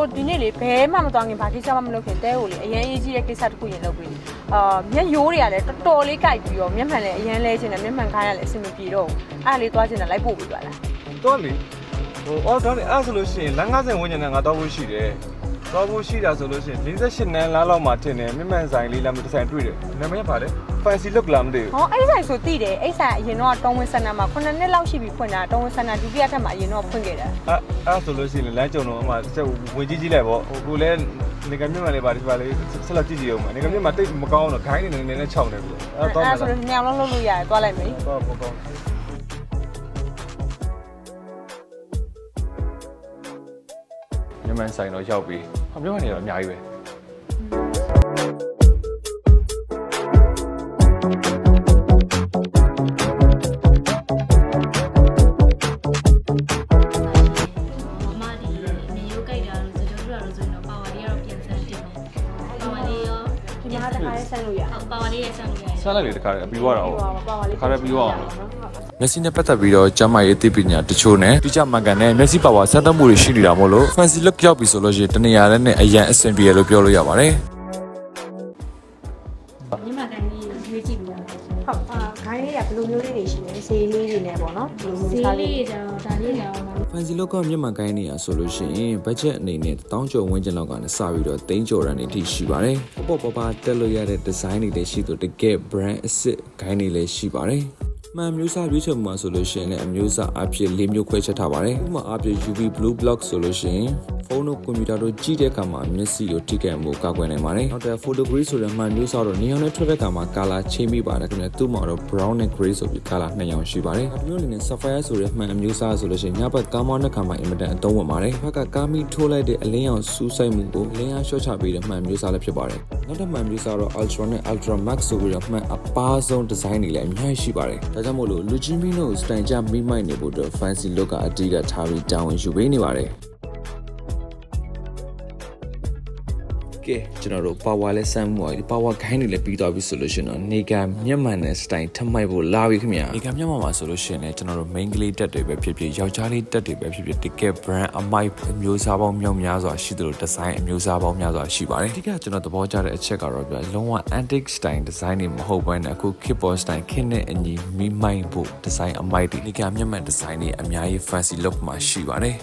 ကိုဒီနေ့လေဘဲမှမသွားခင်ဘာကိစ္စမှမလုပ်ခင်တဲကိုလေအရင်အေးကြီးတဲ့ကိစ္စတစ်ခုရင်လုပ်ပြီးအာမျက်ရိုးတွေကလည်းတော်တော်လေးကြိုက်ပြီးတော့မျက်မှန်လည်းအရင်လဲချင်တယ်မျက်မှန်ခိုင်းရလည်းအဆင်မပြေတော့ဘူးအဲ့ဒါလေးသွားချင်တယ်လိုက်ပို့ပြီးပါလားတော့လေဟိုအော်တော့လေအဲ့ဆိုလို့ရှိရင်လမ်း90ဝန်းကျင်နဲ့ငါတော့ဖို့ရှိတယ် တော့ဖို့ရှိတာဆိုလို့ရှိရင်48နန်းလားလောက်မှထင်တယ်မြင့်မှန်ဆိုင်လေးလားမတစ်ဆိုင်တွေ့တယ်နာမည်ကဘာလဲ fancy look လားမသိဘူးဟောအဲ့ဆိုင်ဆိုတိတယ်အဲ့ဆိုင်အရင်တော့တောင်းဝင်းစန္ဒမှာ9နှစ်လောက်ရှိပြီဖွင့်တာတောင်းဝင်းစန္ဒဒုတိယထပ်မှာအရင်တော့ဖွင့်ခဲ့တာအဲ့အဲ့ဆိုလို့ရှိရင်လမ်းကြုံတော့အမှစက်ဝင်ကြီးကြီးလိုက်ပေါ့ဟိုကိုလည်းနေကမြင့်မှန်လေးပါဒီပါလေးဆက်လက်ကြည့်ကြည့်အောင်မနေကမြင့်မှန်တိတ်မကောင်းတော့ဂိုင်းနေနေနဲ့ခြောက်နေပြီအဲ့တော့အဲ့တော့ဆိုလို့ညောင်လုံးလုပ်လို့ရတယ်သွားလိုက်မယ်တော့ပေါ့ကောင်း မြင့်မှန်ဆိုင်တော့ရောက်ပြီဟောမြင့်မှန်နေတော့အများကြီးပဲ တခါလေးဆန်းလို့ရဟုတ်ပါဝါလေးရဲ့ဆန်းလို့ရတယ်စားလိုက်လေတခါတည်းပြီးသွားတာဟုတ်ပါပါလေးခါရပြီးတော့မျက်စိနဲ့ပတ်သက်ပြီးတော့ကျမ်းမာရေးအသိပညာတချို့နဲ့တိကျမှန်ကန်တဲ့မျက်စိပါဝါစမ်းသပ်မှုတွေရှိနေတာမို့လို့ fancy look ရောက်ပြီဆိုလို့ရှိရင်တနေရာနဲ့အရန်အဆင်ပြေရလို့ပြောလို့ရပါတယ် ဘယ်လိုမျိုးလေးတွေရှိလဲဆေးလေးတွေနဲ့ပေါ့နော်ဘယ်လိုဈေးမျိုးစားလေးလေးကျတော့ဒါလေးလည်းအောင်ပါ fancy look ကမြန်မာကိုင်းနေရဆိုလို့ရှိရင် budget အနေနဲ့တောင်းကျော်ဝန်းကျင်လောက်ကနေစပြီးတော့တိန်းကျော်ရန်နေထိရှိပါတယ်။ပေါ့ပေါ့ပါပါတက်လို့ရတဲ့ design တွေလည်းရှိတော့တကယ် brand အစ်စ်ဂိုင်းတွေလည်းရှိပါတယ်။မှန်မျိုးစားရွေးချယ်မှုမှာဆိုလို့ရှိရင်လည်းအမျိုးအစားအဖြစ်၄မျိုးခွဲချက်ထားပါတယ်။ဥပမာအဖြစ် UV blue block ဆိုလို့ရှိရင် ဖုန်းတို့ကွန်ပျူတာတို့ကြည့်တဲ့အခါမှာမျက်စိကိုထိခိုက်မှုကာကွယ်နိုင်ပါတယ်။နောက်တဲ့ photo gray ဆိုတဲ့မှန်မျိုးစားတော့ neon နဲ့ထွက်တဲ့အခါမှာ color ချိန်မိပါတယ်ခင်ဗျာ။သူ့မှာတော့ brown နဲ့ gray ဆိုပြီး color နှစ်ရောင်ရှိပါတယ်။ဒီမျိုးအနေနဲ့ sapphire ဆိုတဲ့မှန်အမျိုးစားဆိုလို့ရှိရင်ညဘက်ကားမောင်းတဲ့ခါမှာအင်မတန်အသုံးဝင်ပါတယ်။ဘက်ကကားမီထိုးလိုက်တဲ့အလင်းရောင်စူးစိုက်မှုကိုလင်းအားလျှော့ချပေးတဲ့မှန်မျိုးစားလည်းဖြစ်ပါတယ်။နောက်တစ်မှန်မျိုးစားတော့ ultra နဲ့ ultra max ဆိုပြီးတော့မှန်အပါဆုံး design တွေလည်းအများကြီးရှိပါတယ်။ဒါကြောင့်မို့လို့လူချင်းမီနိုစတိုင်ကြမိမိုက်နေဖို့အတွက် fancy look ကအတီးကထားပြီးတာဝန်ယူပေးနေပါတယ်။ ကဲကျွန်တော်တို့ power လဲစမ်းမှုပါဒီ power ခိုင်းနေလဲပြီးသွားပြီဆိုလို့ရှိရင်တော့နေကမျက်မှန်တဲ့ style ထမိုက်ဖို့လာပြီခင်ဗျာနေကမျက်မှန်ပါဆိုလို့ရှိရင်လည်းကျွန်တော်တို့ main ကလေးတက်တွေပဲဖြစ်ဖြစ်ယောက်ျားလေးတက်တွေပဲဖြစ်ဖြစ်တကယ် brand အမိုက်အမျိုးအစားပေါင်းမြောက်များစွာရှိသလို design အမျိုးအစားပေါင်းများစွာရှိပါတယ်အဓိကကျွန်တော်သဘောကျတဲ့အချက်ကတော့ပြလုံးဝ antique style design တွေမဟုတ်ဘဲနဲ့အခု keyboard style ခင်းနဲ့အညီမိမိုက်ဖို့ design အမိုက်တွေနေကမျက်မှန် design တွေအများကြီး fancy look မှာရှိပါတယ်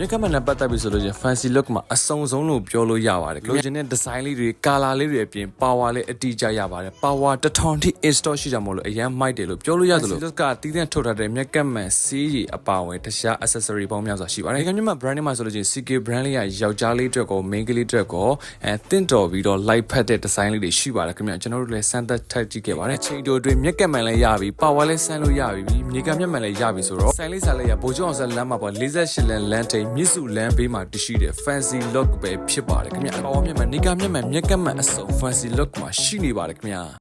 မြက်ကမန်နဲ့ပတ်သက်ပြီးဆိုလို့ချင်း fancy look မှာအစုံဆုံးလို့ပြောလို့ရပါတယ်လိုချင်တဲ့ design လေးတွေ color လေးတွေအပြင် power လေးအတိအကျရပါတယ် power တစ်ထောင်ထိ install ရှိကြမို့လို့အရန်မိုက်တယ်လို့ပြောလို့ရတယ်လို့ fancy look ကတီးတဲ့ထုတ်ထားတဲ့မြက်ကမန်စီးရီအပါဝင်တခြား accessory ပေါင်းများစွာရှိပါတယ်ဒီကနေ့မှာ brand မှာဆိုလို့ချင်း CK brand လေးကယောက်ျားလေးအတွက်ကော main ကလေးအတွက်ကောအဲတင့်တော်ပြီးတော့ light ဖက်တဲ့ design လေးတွေရှိပါတယ်ခင်ဗျကျွန်တော်တို့လည်းစမ်းသပ်ထပ်ကြည့်ခဲ့ပါတယ်အချိန်တိုအတွင်းမြက်ကမန်လည်းရပြီ power လည်းဆန်းလို့ရပြီမြေကမျက်မှန်လည်းရပြီဆိုတော့ဆိုင်လေးစားလေးရဗိုလ်ချုပ်အောင်ဆက်လမ်းမှာပေါ့48လမ်းလမ်းထိန်မြစ်စုလမ်းဘေးမှာတရှိတဲ့ fancy look ပဲဖြစ်ပါတယ်ခင်ဗျ။ power မျက်မှန်နေကမျက်မှန်မြက်ကမှန်အစုံ fancy look မှာရှိနေပါတယ်ခင်ဗျ။